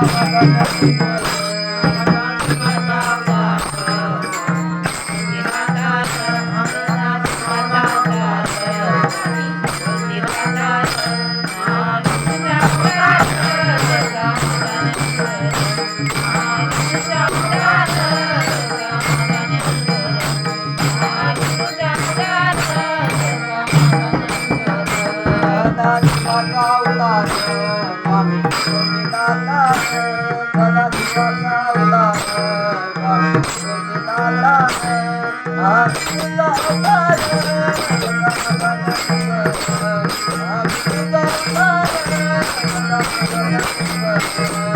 Thank you. दादा दिवाचा उदास स्वामी तुझे दादा दादा दिवाचा उदास स्वामी तुझे Thank you.